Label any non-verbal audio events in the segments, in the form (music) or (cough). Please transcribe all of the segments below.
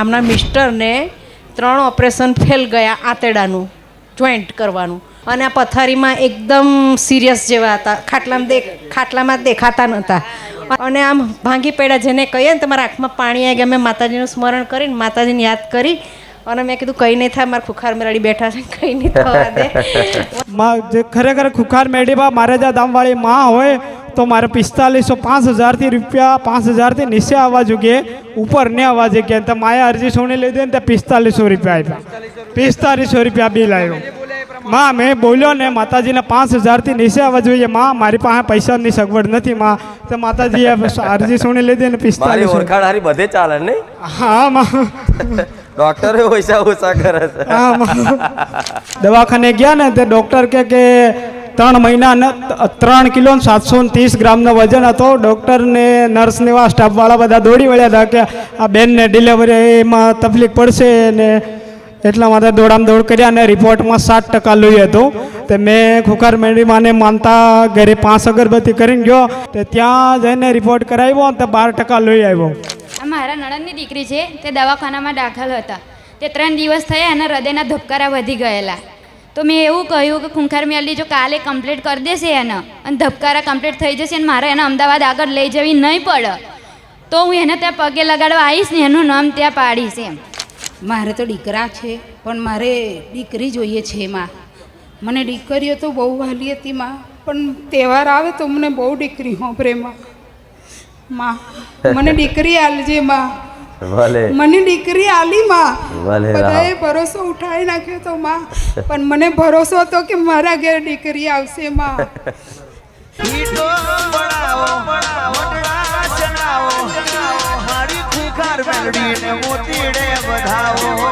આમના મિસ્ટરને ત્રણ operation fail ગયા આંતરડાનું, જોઈન્ટ કરવાનું. અને આ પથારીમાં એકદમ સિરિયસ જેવા હતા. ખાટલામાં દે ખાટલામાં દેખાતા નહોતા. અને આમ ભાંગી પડ્યા જેને કહીએ ને, તમારા આંખમાં પાણી આવી ગયા. મેં માતાજીનું સ્મરણ કરીને માતાજીને યાદ કરી અને મેં કીધું, કંઈ નહીં થાય, મારા ખુખાર મેળાડી બેઠા છે, કંઈ નહીં થવા દે. (laughs) ખરેખર ખુખાર મેળીમાં મારે જ્યાં દામવાળી માં હોય તો મારે પિસ્તાલીસો પાંચ હજારથી રૂપિયા પાંચ હજારથી નીચે આવવા જોઈએ ઉપર ને આવવા જોઈએ તો માએ અરજી સોની લીધી ને તે પિસ્તાલીસો રૂપિયા આપ્યા પિસ્તાલીસો રૂપિયા બિલ આવ્યું માં મેં બોલ્યો ને માતાજીને પાંચ હજારથી નીચે આવવા જોઈએ. માં મારી પાસે પૈસાની સગવડ નથી માં. તો માતાજીએ અરજી સોની લીધી ને પિસ્તાલીસ ઓળખાણ બધે ચાલે ને હા માં. ડોક્ટરે પૈસા ઓછા કરે છે. હા, માં. દવાખાને ગયા ને તે ડૉક્ટર કે કે ત્રણ મહિના ત્રણ કિલો સાતસો ત્રીસ ગ્રામનો વજન હતો. ડૉક્ટરને નર્સને એવા સ્ટાફવાળા બધા દોડી વળ્યા હતા કે આ બેનને ડિલિવરીમાં તકલીફ પડશે ને એટલા માટે દોડામ દોડ કર્યા અને રિપોર્ટમાં સાત ટકા લોહી હતું. તે મેં ખુખાર મેડીમાને માનતા ઘરે પાંચ અગરબત્તી કરીને ગયો. તે ત્યાં જઈને રિપોર્ટ કરાવ્યો તો બાર ટકા લોહી આવ્યો. મારા નણંદની દીકરી છે. તે દવાખાનામાં દાખલ હતા. તે ત્રણ દિવસ થયા અને હૃદયના ધબકારા વધી ગયેલા. તો મેં એવું કહ્યું કે ખૂંખાર મેલી જો કાલે કમ્પ્લીટ કરી દેશે એને અને ધબકારા કમ્પ્લીટ થઈ જશે અને મારે એને અમદાવાદ આગળ લઈ જવી નહીં પડે, તો હું એને ત્યાં પગે લગાડવા આવીશ ને એનું નામ ત્યાં પાડીશ એમ. મારે તો દીકરા છે, પણ મારે દીકરી જોઈએ છે માં. મને દીકરીઓ તો બહુ વાલી હતી માં, પણ તહેવાર આવે તો મને બહુ દીકરી હોંભરે માં, મને દીકરી આલજે માં. ભલે. મને દીકરી આલી માં. ભલે બધાએ ભરોસો ઉઠાવી નાખ્યો તો માં. પણ મને ભરોસો હતો કે મારા ઘેર દીકરી આવશે માં. ખુખાર મેલડીને મોતીડે વધાવો.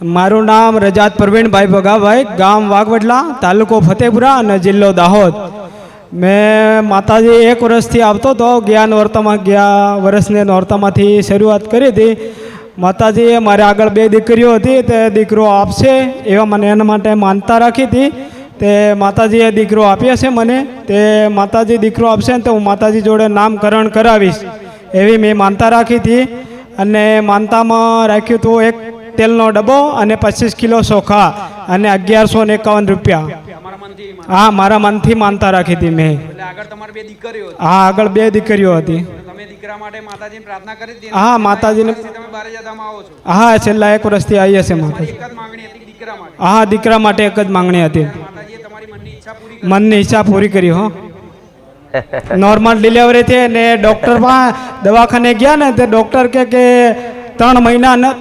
મારું નામ રજાત પ્રવીણભાઈ ભગાભાઈ, ગામ વાઘવડલા, તાલુકો ફતેપુરા અને જિલ્લો દાહોદ. મેં માતાજી એક વર્ષથી આવતો હતો ગયા નોરતામાં ગયા વર્ષને નોરતામાંથી શરૂઆત કરી હતી. માતાજીએ મારે આગળ બે દીકરીઓ હતી, તે દીકરો આપશે એવા મને એના માટે માનતા રાખી હતી. તે માતાજીએ દીકરો આપ્યો છે મને, તે માતાજી દીકરો આપશે ને તો હું માતાજી જોડે નામકરણ કરાવીશ, એવી મેં માનતા રાખી હતી. અને માનતામાં રાખ્યું હતું એક તેલનો ડબ્બો અને પચીસ કિલો ચોખા અને અગિયારસો ને એકાવન રૂપિયા. હા મારા મનથી માનતા રાખી હતી મેં. હા આગળ બે દીકરીઓ હતી. હા માતાજીને હા છેલ્લા એક વર્ષથી આવી હશે માતાજી. હા દીકરા માટે એક જ માંગણી હતી. મનની ઈચ્છા પૂરી મનની ઈચ્છા પૂરી કરી હો. નોર્મલ ડિલિવરી થઈ ને ડૉક્ટર પણ દવાખાને ગયા ને તે ડૉક્ટર કે કે ત્રણ મહિના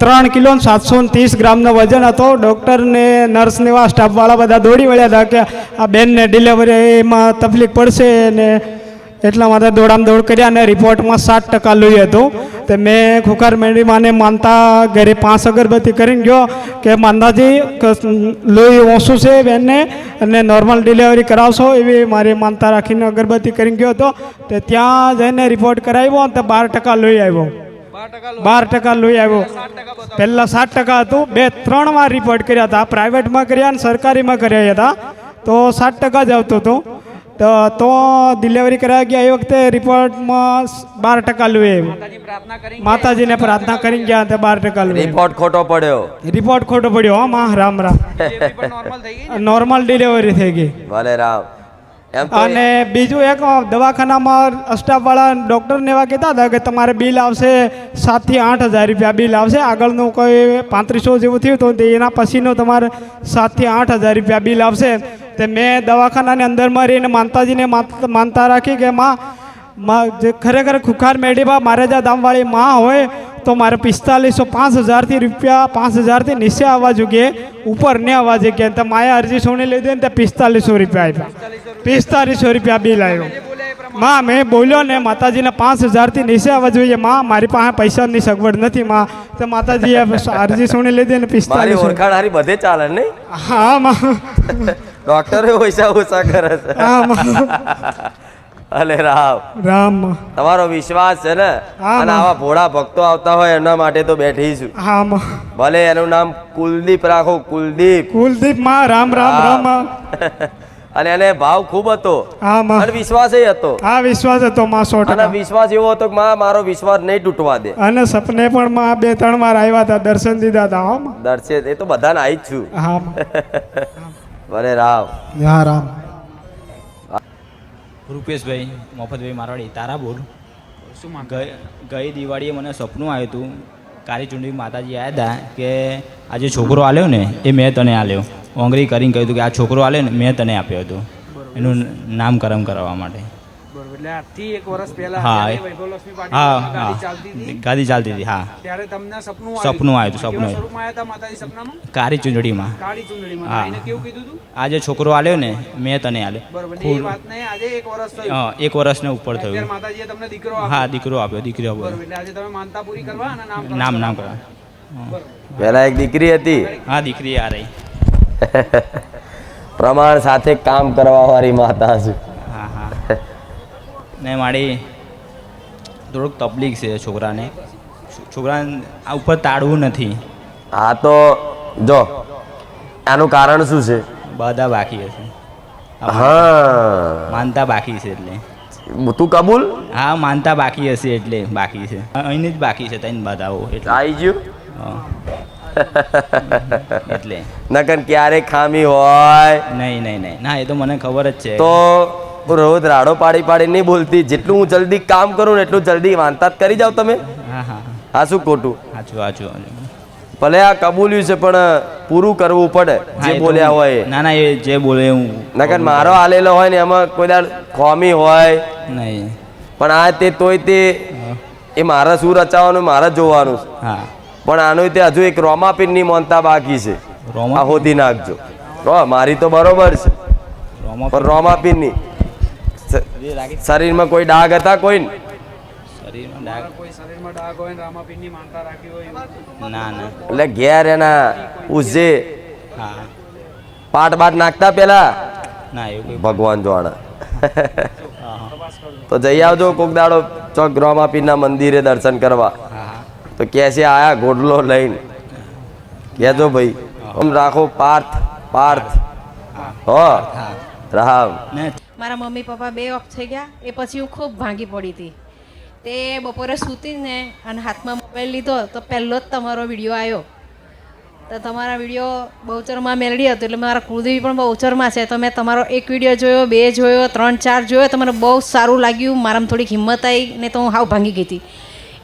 ત્રણ કિલો સાતસો ત્રીસ ગ્રામનો વજન હતો. ડૉક્ટરને, નર્સને એવા સ્ટાફવાળા બધા દોડી વળ્યા હતા કે આ બેનને ડિલિવરીમાં તકલીફ પડશે ને એટલા માટે દોડામ દોડ કર્યા અને રિપોર્ટમાં સાત ટકા લોહી હતું. તે મેં ખુખાર મેડીમાને માનતા ઘરે પાંચ અગરબત્તી કરીને ગયો કે માનતાજી લોહી ઓછું છે બેનને અને નોર્મલ ડિલિવરી કરાવશો એવી મારી માનતા રાખીને અગરબત્તી કરીને ગયો હતો. તે ત્યાં જઈને રિપોર્ટ કરાવ્યો તો બાર ટકા લોહી આવ્યો. બાર ટકા લોહી આવ્યો. પહેલાં સાત ટકા હતું બે ત્રણ વાર રિપોર્ટ કર્યા હતા. પ્રાઇવેટમાં કર્યા અને સરકારીમાં કર્યા હતા. તો સાત ટકા જ આવતું હતું. તો તો ડિલિવરી કરાવી ગયા એ વખતે રિપોર્ટમાં બાર ટકા લોહી આવ્યો. માતાજી પ્રાર્થના કરી માતાજીને પ્રાર્થના કરીને ગયા તે બાર ટકા લોહી રિપોર્ટ ખોટો પડ્યો. રિપોર્ટ ખોટો પડ્યો હા માં રામ રામ. નોર્મલ થઈ ડિલિવરી થઈ ગઈ. ભલે રામ. અને બીજું એક દવાખાનામાં સ્ટાફવાળા ડૉક્ટરને એવા કહેતા હતા કે તમારે બિલ આવશે સાતથી આઠ હજાર રૂપિયા બિલ આવશે. આગળનું કોઈ પાંત્રીસો જેવું થયું તો એના પછીનું તમારે સાતથી આઠ હજાર રૂપિયા બિલ આવશે. તે મેં દવાખાનાની અંદરમાં રહીને માતાજીને માત- માનતા રાખી કે માં માં જે ખરેખર ખુખાર મેડીમાં મારે જ્યાં દામવાળી માં હોય તો મારે પિસ્તાલીસો પાંચ હજારથી રૂપિયા પાંચ હજારથી નીચે આવવા જોઈએ ઉપર ને આવવા જોઈએ તો માએ અરજી સોની લીધી ને તે પિસ્તાલીસો રૂપિયા આપ્યા પિસ્તાલીસો રૂપિયા બિલ આવ્યું માં મેં બોલ્યો ને માતાજીને પાંચ હજારથી નીચે આવવા જોઈએ. માં મારી પાસે પૈસાની સગવડ નથી માં. તો માતાજીએ અરજી સોની લીધી ને પિસ્તાલીસ. ઓળખાણ હારી બધે ચાલે નહીં હા માં. ડોક્ટરે ઓછા ઓછા કરે છે. હા (laughs) ભલે રામ. રામ. તમારો વિશ્વાસ છે ને? અને. આવા ભોળા ભક્તો આવતા હોય એના માટે તો બેઠી છું. હા ભલે એનું નામ કુલદીપ રાખો કુલદીપ. કુલદીપમાં રામ રામ રામ (laughs) અને એને ભાવ ખૂબ હતો. અને વિશ્વાસ એ હતો. આ વિશ્વાસ હતો માં સો અને વિશ્વાસ એવો હતો કે માં મારો વિશ્વાસ નહીં તૂટવા દે. અને સપને પણ માં બે ત્રણ વાર આવ્યા હતા દર્શન દીધા હતા હા દર્શન એ તો બધાને આવી જ છું. હા (laughs) ભલે રામ. હા રામ. રૂપેશભાઈ મફતભાઈ મારવાડી તારા બોલ. શું ગઈ ગઈ દિવાળીએ મને સપનું આવ્યું હતું કાળી ચૂંટણી માતાજી આવ્યા હતા કે આ જે છોકરો આલ્યો ને એ મેં તને આલ્યો. ઓંગળી કરીને કહ્યું હતું કે આ છોકરો આલ્યો ને મેં તને આપ્યો હતો. એનું નામકરણ કરવા માટે. ગાદી ચાલતી હતી હા. તમને સપનું સપનું આવ્યું સપનું. કાળી ચૂંટણીમાં હા. આવીને કેવું કીધું હતું આ જે છોકરો આલ્યો ને મેં તને આલ્યો. આજે એક વર્ષને ઉપર થયું. દીકરો હા દીકરો આપ્યો દીકરો આપ્યો. એટલે આજે તમે માનતા પૂરી કરવા અને નામ નામ નામ કરવા. પહેલા એક દીકરી હતી. હા દીકરી આ રહી. (laughs) પ્રમાણ સાથે કામ કરવા વાળી માતા છું. ને મારી થોડુંક તકલીફ છે છોકરાને. છોકરાને આ ઉપર તાળવું નથી. આ તો જો આનું કારણ શું છે? બધા બાકી હશે. હા. માનતા બાકી છે એટલે. તું કબૂલ? હા માનતા બાકી હશે એટલે બાકી છે. અહીંની જ બાકી છે તઈને બધાઓ એટલે. આવી ગયું? (laughs) એટલે. નકર ક્યારે ખામી હોય. નહીં નહીં નહીં. ના એ તો મને ખબર જ છે. તો રોજ રાડો પાડી પાડી નહીં બોલતી. જેટલું હું જલ્દી કામ કરું ને એટલું જલ્દી વાંતા કરી જાવ તમે. હા શું ખોટું? સાચું સાચું સાચું. ભલે આ કબૂલ્યું છે પણ પૂરું કરવું પડે. જે બોલ્યા હોય. ના ના એ જે બોલે હું નકર મારો આલેલો હોય ને એમાં કોઈ દાડ ખોમી હોય. નહીં. પણ આ તે તોય તે એ મારા શું રચાવાનું મારા જોવાનું છે. હા. પણ આનું તે હજુ એક રોમાપીનની મોનતા બાકી છે. રોમા- આ હોતી નાખજો. મારી તો બરોબર છે. રોમા પણ રોમાપીનની. શરીરમાં કોઈ ડાઘ હતા કોઈ? શરીરમાં ડાઘ. કોઈ શરીરમાં ડાઘ હોય રામાપીરની માનતા રાખી હોય ના ના. એટલે ઘેર એના ઉજે હા. પાટ બાટ નાખતા પેલા? ના એવું ભગવાન હા. તો જઈ આવજો કોક દાડો ચોક રોમાપીરના મંદિરે દર્શન કરવા. તો કેસે આયા ગોડલો લઈને. કહેજો ભાઈ. આમ રાખો પાર્થ પાર્થ. હો. રામ. ને મારા મમ્મી પપ્પા બે ઓફ થઈ ગયા. એ પછી હું ખૂબ ભાંગી પડી હતી. તે બપોરે સૂતી ને અને હાથમાં મોબાઈલ લીધો તો પહેલો જ તમારો વીડિયો આવ્યો તો તમારા વીડિયો બહુચરમાં મેળવી હતો એટલે મારા કુળદેવી પણ બહુચરમાં છે. તો મેં તમારો એક વીડિયો જોયો, બે જોયો, ત્રણ, ચાર જોયો. તો મને બહુ સારું લાગ્યું. મારામાં થોડીક હિંમત આવી ને તો હું હાવ ભાંગી ગઈ હતી.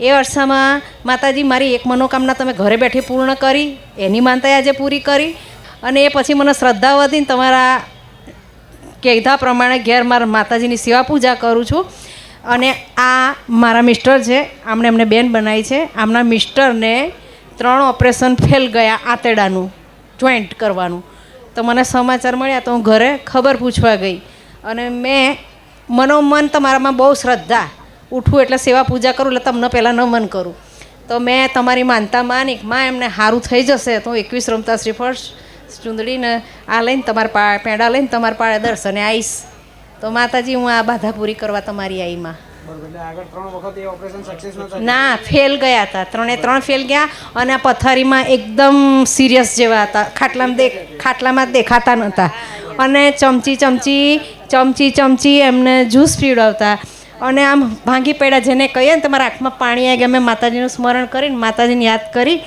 એ અરસામાં માતાજી મારી એક મનોકામના તમે ઘરે બેઠી પૂર્ણ કરી. એની માનતા આજે પૂરી કરી. અને એ પછી મને શ્રદ્ધા વધીને તમારા કીધા પ્રમાણે ઘેર મારા માતાજીની સેવા પૂજા કરું છું. અને આ મારા મિસ્ટર છે આમણે એમને બેન બનાવી છે. આમના મિસ્ટરને ત્રણ ઓપરેશન ફેલ ગયા આંતરડાનું, જોઈન્ટ કરવાનું. તો મને સમાચાર મળ્યા તો હું ઘરે ખબર પૂછવા ગઈ. અને મેં મનોમન તમારામાં બહુ શ્રદ્ધા. ઉઠવું એટલે સેવા પૂજા કરું, એટલે તમને પહેલાં નમન કરું. તો મેં તમારી માનતા માની માં એમને સારું થઈ જશે તો એકવીસ રમતા શ્રીફળ ચૂંદડીને આ લઈને તમારા પા પેંડા લઈને તમારા પાળે દર્શને આવીશ તો માતાજી હું આ બાધા પૂરી કરવા તમારી આઈમાં. ન ફેલ ગયા હતા. ત્રણે ત્રણ ફેલ ગયા અને આ પથારીમાં એકદમ સિરિયસ જેવા હતા. ખાટલામાં દેખ ખાટલામાં દેખાતા નહોતા અને ચમચી ચમચી ચમચી ચમચી એમને જ્યુસ પીવડાવતા. અને આમ ભાંગી પડ્યા. જેને કહીએ ને તમારા આંખમાં પાણી આવી ગયા. મેં માતાજીનું સ્મરણ કરીને માતાજીને યાદ કરી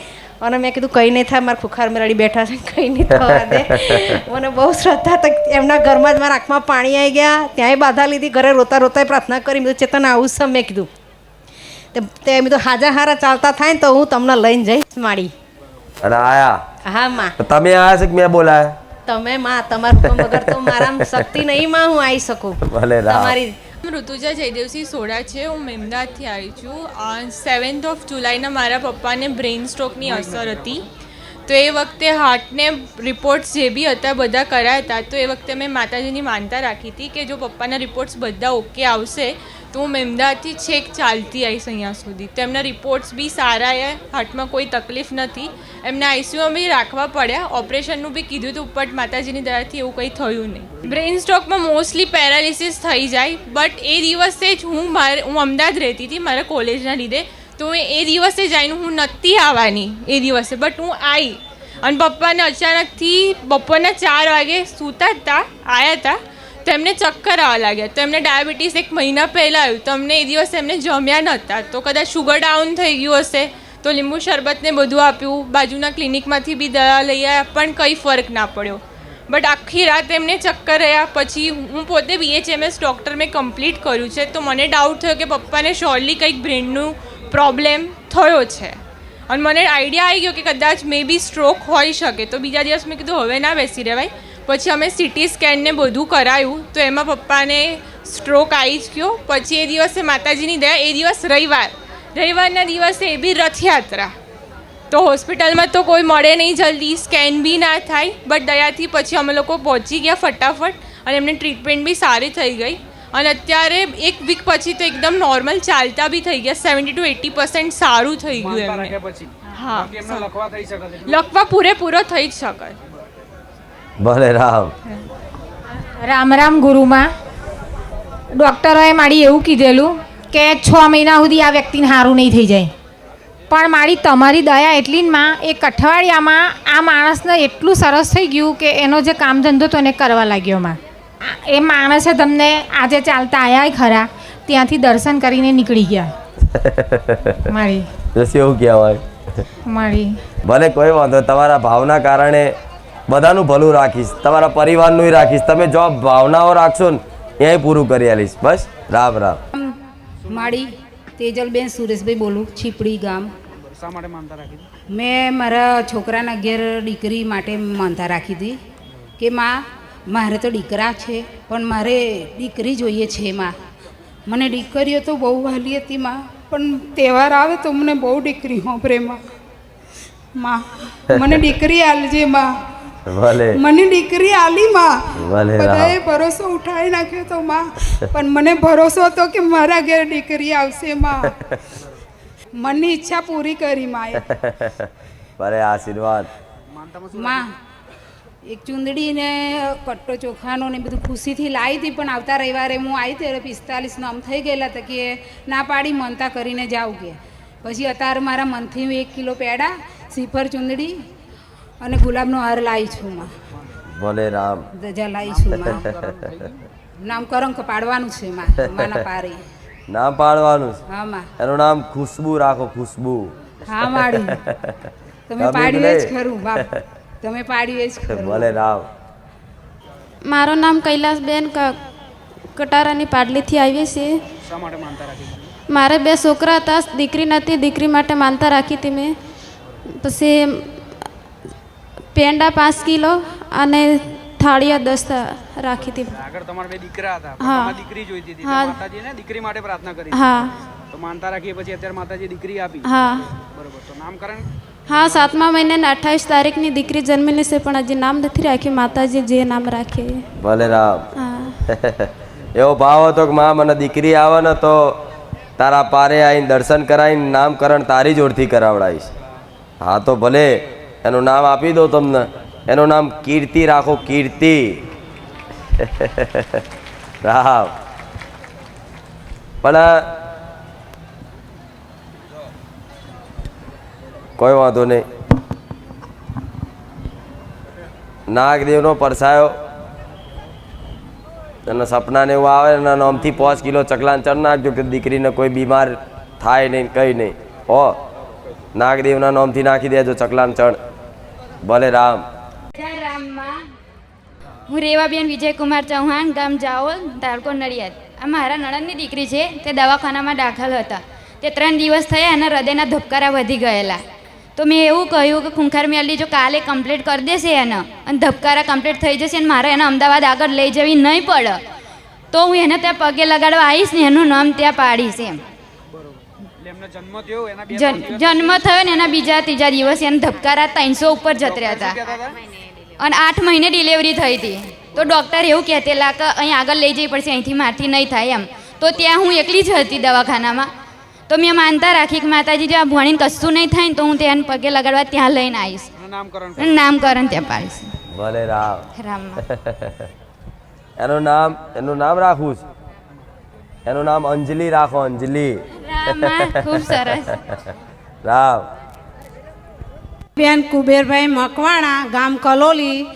અને મેં કીધું કંઈ નહીં થાય મારા ખુખાર મેળાડી બેઠા છે કંઈ નહીં થવા દે. (laughs) મને બહુ શ્રદ્ધા તક એમના ઘરમાં જ મારા આંખમાં પાણી આવી ગયા ત્યાંય બાધા લીધી ઘરે રોતા રોતા પ્રાર્થના કરી મેં ચેતન આવું છે. મેં કીધું તે તે મેં તો હાજા હારા ચાલતા થાય ને તો હું તમને લઈને જઈશ માડી અને આયા? હા માં. તમે આયા છે કે મેં બોલાયા? તમે માં તમારા વગર તો મારા શક્તિ નહીં માં હું આવી શકું. ભલે તમારી હું ઋતુજા જયદેવસિંહ સોડા છે. હું મેમદાદથી આવી છું. સેવન્થ ઓફ જુલાઈના મારા પપ્પાને બ્રેઇન સ્ટ્રોકની અસર હતી. તો એ વખતે હાર્ટને રિપોર્ટ્સ જે બી હતા બધા કરાયા હતા. તો એ વખતે મેં માતાજીની માનતા રાખી હતી કે જો પપ્પાના રિપોર્ટ્સ બધા ઓકે આવશે તો હું મેમદાથી છેક ચાલતી આવીશ અહીંયા સુધી. તેમના રિપોર્ટ્સ બી સારા એ હાર્ટમાં કોઈ તકલીફ નથી. એમને આઈસીયુમાં બી રાખવા પડ્યા. ઓપરેશનનું બી કીધું હતું બટ માતાજીની દયાથી એવું કંઈ થયું નહીં. બ્રેઇન સ્ટ્રોકમાં મોસ્ટલી પેરાલિસિસ થઈ જાય, બટ એ દિવસે જ હું મારે, હું અમદાવાદ રહેતી હતી મારા કોલેજના લીધે, તો હું એ દિવસે જઈને હું નહોતી આવવાની એ દિવસે, બટ હું આવી અને પપ્પાને અચાનકથી બપોરના ચાર વાગે સૂતા હતા આવ્યા હતા. તો એમને ચક્કર આવવા લાગ્યા. તો એમને ડાયાબિટીસ એક મહિના પહેલાં આવ્યું. તો અમને એ દિવસે એમને જમ્યા નહોતા. તો કદાચ શુગર ડાઉન થઈ ગયું હશે, તો લીંબુ શરબતને બધું આપ્યું. બાજુના ક્લિનિકમાંથી બી દવા લઈ આવ્યા, પણ કંઈ ફરક ના પડ્યો. બટ આખી રાત એમને ચક્કર રહ્યા. પછી હું પોતે બીએચએમએસ ડૉક્ટર મેં કમ્પ્લીટ કર્યું છે. તો મને ડાઉટ થયો કે પપ્પાને શ્યોરલી કંઈક બ્રેનનું પ્રોબ્લેમ થયો છે. અને મને આઈડિયા આવી ગયો કે કદાચ મે બી સ્ટ્રોક હોઈ શકે. તો બીજા દિવસ મેં કીધું, હવે ના બેસી રહેવાય. પછી અમે સિટી સ્કેનને બધું કરાયું તો એમાં પપ્પાને સ્ટ્રોક આવી જ ગયો. પછી એ દિવસે માતાજીની દયા એ દિવસ રવિવાર. રવિવારના દિવસે એ બી રથયાત્રા. તો હોસ્પિટલમાં તો કોઈ મળે નહીં જલ્દી સ્કેન બી ના થાય બટ દયાથી પછી અમે લોકો પહોંચી ગયા ફટાફટ અને એમને ટ્રીટમેન્ટ બી સારી થઈ ગઈ. અને અત્યારે એક વીક પછી તો એકદમ નોર્મલ ચાલતા બી થઈ ગયા સેવન્ટી ટુ એટી પર્સન્ટ સારું થઈ ગયું એમને. પછી. હા. લખવા પૂરેપૂરો થઈ જ શકે. ભલે રામ. રામ રામ ગુરુમાં. ડૉક્ટરોએ મારી એવું કીધેલું કે છ મહિના સુધી આ વ્યક્તિને સારું નહીં થઈ જાય. પણ મારી તમારી દયા એટલી જ માં એક અઠવાડિયામાં આ માણસને એટલું સરસ થઈ ગયું કે એનો જે કામ ધંધો તો એને કરવા લાગ્યો માં. એ માણસે તમને આજે ચાલતા આવ્યા ખરા ત્યાંથી દર્શન કરીને નીકળી ગયા. (laughs) મારી. એવું કહેવાય? મારી. ભલે કોઈ વાંધો તમારા ભાવના કારણે બધાનું ભલું રાખીશ તમારા પરિવારનું રાખીશ તમે જો ભાવનાઓ રાખશો ને એ પૂરું કરી આલીશ. બસ રામ રામ. માડી તેજલબેન સુરેશભાઈ બોલું છીપડી ગામ. શા માટે માનતા રાખી મેં મારા છોકરાના ઘેર દીકરી માટે માનતા રાખી હતી કે માં મારે તો દીકરા છે પણ મારે દીકરી જોઈએ છે માં. મને દીકરીઓ તો બહુ વાલી હતી માં પણ તહેવાર આવે તો મને બહુ દીકરી હોંભરે માં. માં મને દીકરી આલજે માં. ભલે મને દીકરી આલી માં. ભલે બધાએ ભરોસો ઉઠાવી નાખ્યો તો માં. પણ મને ભરોસો હતો કે મારા ઘેર દીકરી આવશે માં. મનની ઈચ્છા પૂરી કરી માએ ભલે આશીર્વાદ. માં એક ચૂંદડી ને કટ્ટો ચોખાનો ને બધું ખુશીથી લાવી હતી પણ આવતા રવિવારે હું આવી ત્યારે પિસ્તાલીસ નામ થઈ ગયેલા હતા કે ના પાડી મનતા કરીને જાઉં કે. પછી અત્યારે મારા મનથી એક કિલો પેડા સીફર ચૂંદડી અને ગુલાબનો હાર લાવી છું માં. ભલે રામ. ધજા લાવી છું માં. નામકરણ પાડવાનું છે માં માના પારે. નામ પાડવાનું છે. હા માં. એનું નામ ખુશ્બુ રાખો ખુશ્બુ. હા માડી. તમે પાડીએ પાડ્યું એ જ ખરું બાપ. તમે પાડ્યું એ જ ખરું. ભલે રામ. મારું નામ કૈલાસબેન ક- કટારાની પાડલીથી આવી છે શા માટે માનતા રાખી મારે બે છોકરા હતા દીકરી નથી દીકરી માટે માનતા રાખી હતી મેં. પછી પેંડા પાંચ કિલો અને થાળિયા દસ રાખી હતી. આગળ તમારા બે દીકરા હતા. હા. દીકરી જોઈતી હતી. હા. માતાજીને દીકરી માટે પ્રાર્થના કરી હા. તો માનતા રાખીએ પછી અત્યારે માતાજી દીકરી આપી. હા. બરોબર. તો નામકરણ? હા સાતમા મહિનાની અઠ્ઠાવીસ તારીખની દીકરી જન્મેલી છે પણ હજી નામ નથી રાખ્યું. માતાજી જે નામ રાખે ભલે રામ. હા. (laughs) એવો ભાવ હતો કે માં મને દીકરી આવે ને તો તારા પારે આવીને દર્શન કરાવીને નામકરણ તારી જોડથી કરાવડાવીશ. હા તો ભલે. એનું નામ આપી દો તમને. એનું નામ કીર્તિ રાખો, કીર્તિ. રામ પણ કોઈ વાંધો નહીં. નાગદેવનો પરસાયો. અને સપનાને એવું આવે, એના નામથી પાંચ કિલો ચકલાન ચણ નાખજો કે દીકરીને કોઈ બીમાર થાય નહીં, કંઈ નહીં. હો. નાગદેવના નામથી નાખી દેજો ચકલાન ચણ ભલે રામ હું રેવાબેન વિજયકુમાર ચૌહાણ, ગામ જાઓલ તારકો નડિયાદ. આ મારા નણંદની દીકરી છે. તે દવાખાનામાં દાખલ હતા. તે ત્રણ દિવસ થયા અને હૃદયના ધબકારા વધી ગયેલા. તો મેં એવું કહ્યું કે ખૂંખાર મેલી જો કાલે કમ્પ્લીટ કરી દેશે એને અને ધબકારા કમ્પ્લીટ થઈ જશે અને મારે એને અમદાવાદ આગળ લઈ જવી નહીં પડે, તો હું એને ત્યાં પગે લગાડવા આવીશ ને એનું નામ ત્યાં પાડીશ એમ. જન્મ થયો એના બે જન- જન્મ થયો ને એના બીજા ત્રીજા દિવસે એને ધબકારા ત્રણસો ઉપર જતર્યા હતા. અને આઠ મહિને ડિલિવરી થઈ હતી. તો ડૉક્ટર એવું કહેતેલા કે અહીં આગળ લઈ જવી પડશે અહીંથી મારથી નહીં થાય એમ. તો તો ત્યાં હું એકલી જ હતી દવાખાનામાં. તો મેં માનતા રાખી કે માતાજી જો આ ભણીને કશું નહીં થાય ને તો હું ત્યાં પગે લગાડવા ત્યાં લઈને આવીશ. નામકરણ ત્યાં પાડીશ. ભલે રામ. રામ. એનું નામ એનું નામ રાખવું છે. એનું નામ અંજલિ રાખો અંજલિ. ખૂબ સરસ. (laughs) રામ. બેન કુબેરભાઈ મકવાણા ગામ કલોલી.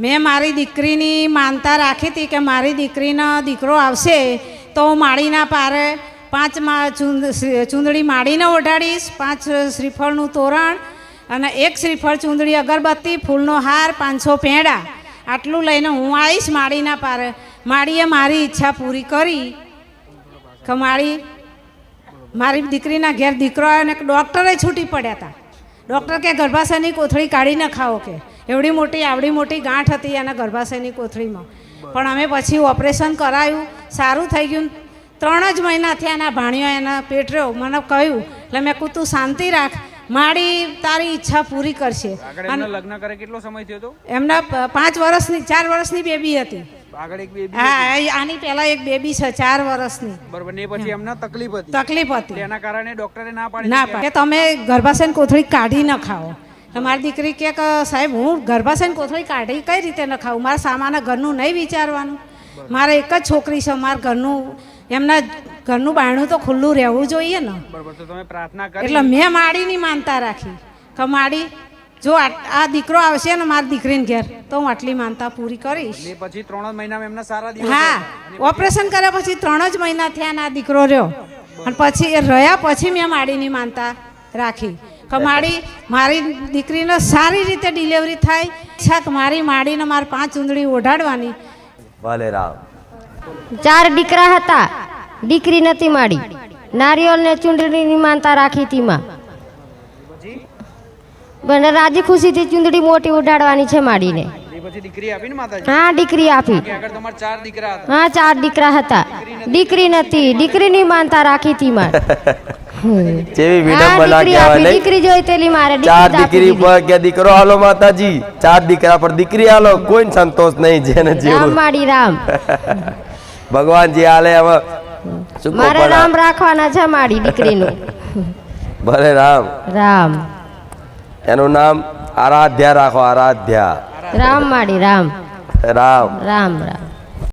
મેં મારી દીકરીની માનતા રાખી હતી કે મારી દીકરીનો દીકરો આવશે તો હું માળીના પારે પાંચ ચૂંદડી માળીને ઓઢાડીશ પાંચ શ્રીફળનું તોરણ અને એક શ્રીફળ ચૂંદડી અગરબત્તી ફૂલનો હાર પાંચસો પેંડા. આટલું લઈને હું આવીશ માળીના પારે. માળીએ મારી ઈચ્છા પૂરી કરી. માળી મારી દીકરીના ઘેર દીકરો આવ્યો ને ડૉક્ટરે છૂટી પડ્યા હતા ડૉક્ટર કે, ગર્ભાશયની કોથળી કાઢી ન ખાઓ કે. એવડી મોટી, આવડી મોટી ગાંઠ હતી એના ગર્ભાશયની કોથળીમાં. પણ અમે પછી ઓપરેશન કરાયું, સારું થઈ ગયું. ત્રણ જ મહિના થયા એના ભાણિયો એના પેટ રહ્યો. મને કહ્યું એટલે મેં તું શાંતિ રાખ. માડી તારી ઈચ્છા પૂરી કરશે. લગ્ન કરે કેટલો સમય થયો હતો એમના પાંચ વર્ષની ચાર વર્ષની બેબી હતી. આગળ એક બેબી હા આની પહેલાં એક બેબી છે ચાર વર્ષની. બરોબર ને પછી એમને તકલીફ હતી. તકલીફ હતી. એના કારણે ડોક્ટરે ના પાડી ના દીધી. કે તમે ગર્ભાશયની કોથળી કાઢી ન ખાઓ. મારી દીકરી કે સાહેબ હું ગર્ભાશયની કોથળી કાઢી કઈ રીતે ન ખાઉં? મારા સામાના ઘરનું નહીં વિચારવાનું. મારે એક જ છોકરી છે મારા ઘરનું એમના ઘરનું બારણું તો ખુલ્લું રહેવું જોઈએ ને. બરોબર તો તમે પ્રાર્થના કરી એટલે મેં માડીની માનતા રાખી. કે માડી જો આ દીકરો આવશે ને મારી દીકરીને ઘેર તો હું આટલી માનતા પૂરી કરીશ. પછી ત્રણ જ મહિનામાં એમના સારા હા ઓપરેશન કર્યા પછી ત્રણ જ મહિના થયા ને આ દીકરો રહ્યો. અને પછી એ રહ્યા પછી મેં માડીની માનતા રાખી. કે માડી મારી દીકરીને સારી રીતે ડિલિવરી થાય. ઈચ્છા કે મારી માડીને મારે પાંચ ઉંદડી ઓઢાડવાની. ભલે રામ. ચાર દીકરા હતા. દીકરી નથી માડી. નારિયેળને ચૂંટણીની માનતા રાખી હતી માં મને રાજી ખુશીથી ચૂંટણી મોટી ઉડાડવાની છે માડીને. દીકરી આપી ને માતાજી? હા દીકરી આપી. કે આગળ તમારા ચાર દીકરા હતા. હા ચાર દીકરા હતા. દીકરી નથી. દીકરીની માનતા રાખી હતી માં (laughs) જેવી બના દીકરી કહેવાય દીકરી જોઈ તેલી મારે. ચાર દીકરી જ આપી દીકરી દીધી. પર કે દીકરો હાલો માતાજી. ચાર દીકરા પર દીકરી હાલો. કોઈ સંતોષ નહીં જેને રામ માડી રામ. (laughs) ભગવાન જે હાલે હવે. મારે નામ રાખવાના છે માડી દીકરીનું. ભલે રામ. રામ. એનું નામ આરાધ્યા રાખો આરાધ્યા. રામ માડી રામ. રામ. રામ રામ.